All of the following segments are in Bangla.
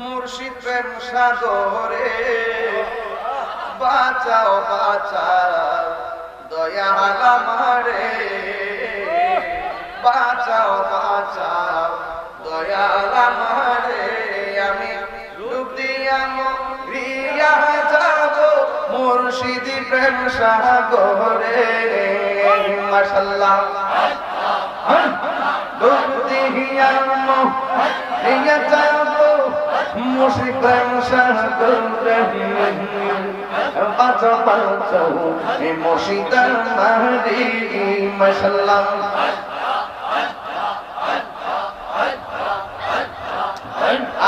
মুর্শিদ প্রেম সাগরে। বাঁচাও বাঁচাও, দয়াল আমারে। বাঁচাও বাঁচাও, দয়াল আমারে। আমি ডুব দিয়া রিয়া যাব মুর্শিদি প্রেম সাগরে। মাশাল্লাহ। ডুব দিয়া রিয়া প্রেম সাগরে বাঁচাও বাঁচাও এই মুর্শিদ মারি মাশাল্লাহ।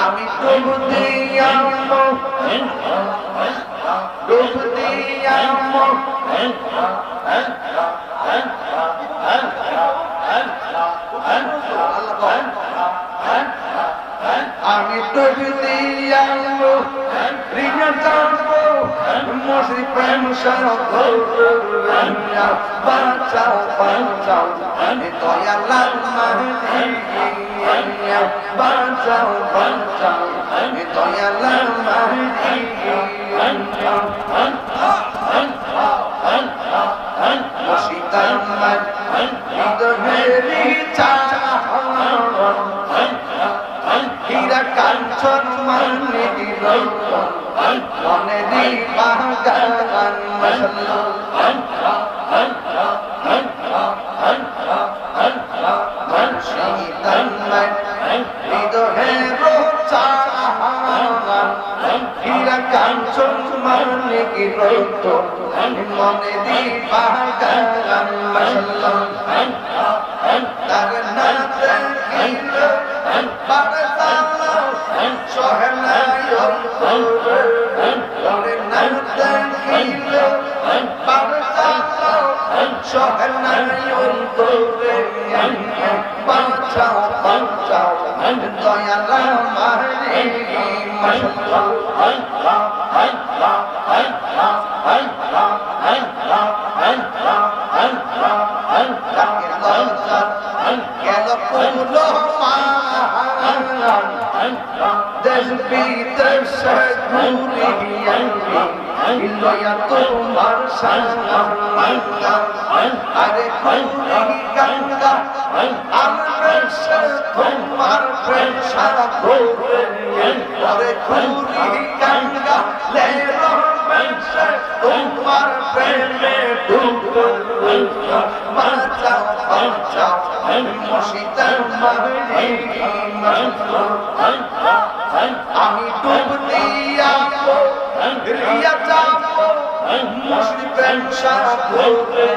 আমি ডুব দিয়া ডুব দিয়া আমি ডুব দিয়া রিনা যাব মুসরি প্রেম সাগর বাঁচাও বাঁচাও দয়ালাল মাহি বাঁচাও বাঁচাও দয়ালাল মাহি মুর্শিদাম্মার মানে দিল মনে দি বাগান মশাল্লাহ তার নাত কিল বারতালো সহনায় তার নাত কিল বারতালো সহনায় তোরে বাঁচাও বাঁচাও দয়ালা মারি ঘুরি লয়া তোমার সালাম আমি ডুব দিয়া রিয়া যাব মুর্শিদার সাগরে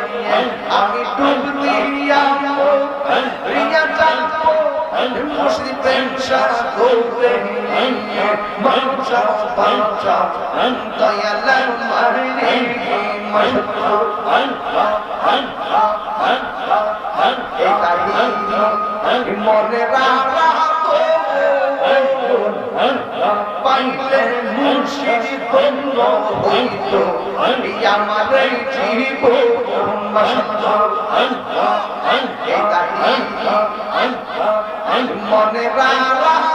আমি ডুব দিয়া রিয়া যাব মুর্শিদার সাগরে বাঁচাও বাঁচাও দয়াল মারি মনে রাখা পাইলে মুর্শিদ ধন্য হইত আমার জীব মনে রাখা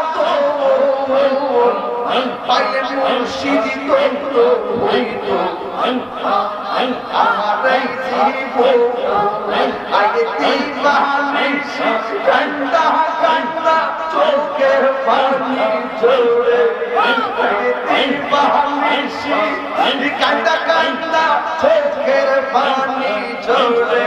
পাইলে মুর্শিদ ধন্য হইত আমার জীব আগে দিবানিস কান্দা কান্দা চোখের পানি ঝরে আগে দিবানিস কান্দা কান্দা চোখের পানি ঝরে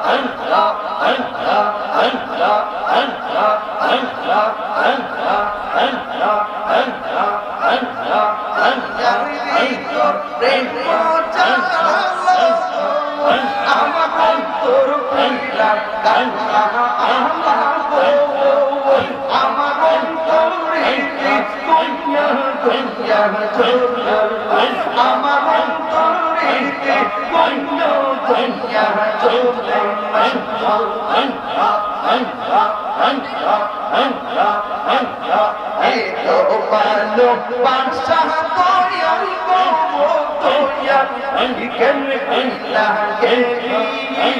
আমার অন্তরে দুনিয়া দুনিয়া চলে বাদশা গো দয়াল কেন লাগে এই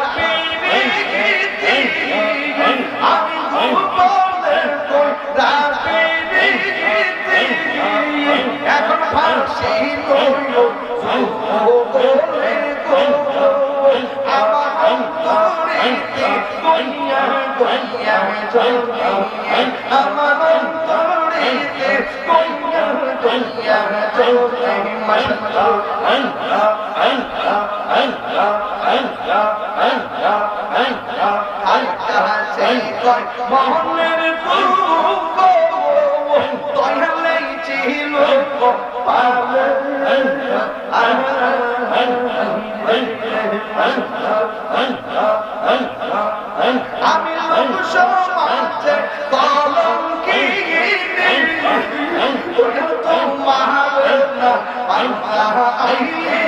গইয়া চলি ছিল আমি লোক সমাজে কলঙ্কি তোমার না আইলে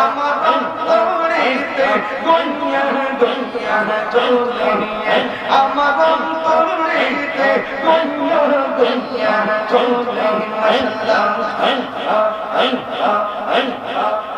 আমার অন্তরেতে গনিয়া গনিয়া চলে আমার অন্তরেতে গনিয়া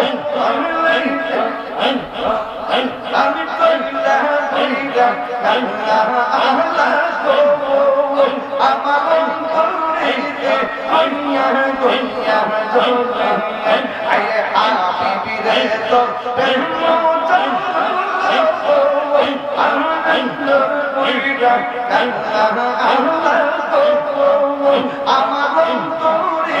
আমি ঘুরে তোর কইলা কইলা আল্লাহ আল্লাহ গো আমার অন্তরে গইয়া গইয়া জলে আয়ে হাবিবি রে তোর রহমত আমার অন্তরে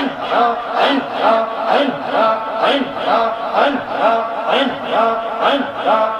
Ein, ja, ein, ja, ein, ja, ein, ja, ein, ja, ein, ja,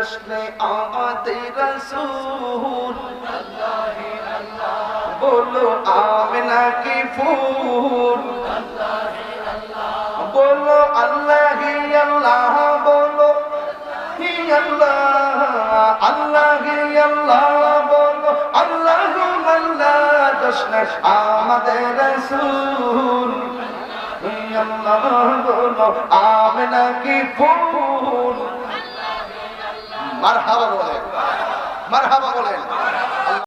জশ্ন আমাদে রসুল বলো আমেনা কি ফুল? বলো আল্লাহ আল্লাহ, বলো হি আল্লাহ। আল্লাহ আল্লাহ, বলো আল্লাহ আল্লাহ। জশ্ন আমাদে রসুল, আল্লাহ বলো আমেনা কি ফুল? মারহাবা বলেন। মারহাবা বলেন।